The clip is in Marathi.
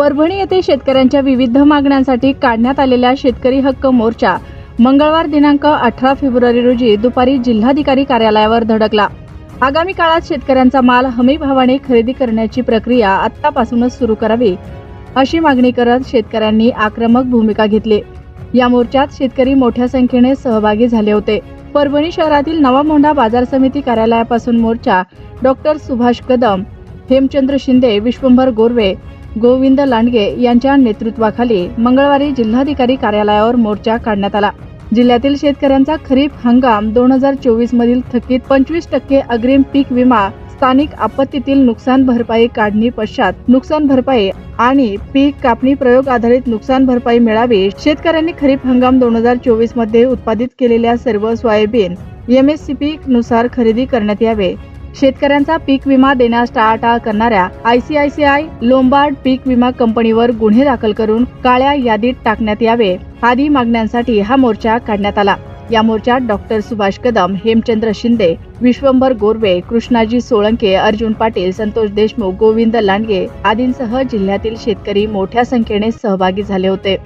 परभणी येथे शेतकऱ्यांच्या विविध मागण्यांसाठी काढण्यात आलेल्या शेतकरी हक्क मोर्चा मंगळवार दिनांक अठरा फेब्रुवारी रोजी दुपारी जिल्हाधिकारी कार्यालयावर धडकला. आगामी काळात शेतकऱ्यांचा माल हमी भावाने खरेदी करण्याची प्रक्रिया आत्तापासूनच सुरू करावी अशी मागणी करत शेतकऱ्यांनी आक्रमक भूमिका घेतली. या मोर्चात शेतकरी मोठ्या संख्येने सहभागी झाले होते. परभणी शहरातील नवा मोंढा बाजार समिती कार्यालयापासून मोर्चा डॉक्टर सुभाष कदम हेमचंद्र शिंदे विश्वंभर गोरवे गोविंद लांडगे यांच्या नेतृत्वाखाली मंगळवारी जिल्हाधिकारी कार्यालयावर मोर्चा काढण्यात आला. जिल्ह्यातील शेतकऱ्यांचा खरीप हंगाम दोन हजार चोवीस मधील थकीत पंचवीस टक्के अग्रिम पीक विमा स्थानिक आपत्तीतील नुकसान भरपाई काढणी पश्चात नुकसान भरपाई आणि पीक कापणी प्रयोग आधारित नुकसान भरपाई मिळावी शेतकऱ्यांनी खरीप हंगाम दोन हजार चोवीसमध्ये उत्पादित केलेल्या सर्व सोयाबीन एमएससीपी नुसार खरेदी करण्यात यावे. शेतकऱ्यांचा पीक विमा देण्यास टाळाटाळ करणाऱ्या आयसीआयसीआय लोंबार्ड पीक विमा कंपनीवर गुन्हे दाखल करून काळ्या यादीत टाकण्यात यावे आदी मागण्यांसाठी हा मोर्चा काढण्यात आला. या मोर्चात डॉक्टर सुभाष कदम हेमचंद्र शिंदे विश्वंभर गोरवे कृष्णाजी सोळंके अर्जुन पाटील संतोष देशमुख गोविंद लांडगे आदींसह जिल्ह्यातील शेतकरी मोठ्या संख्येने सहभागी झाले होते.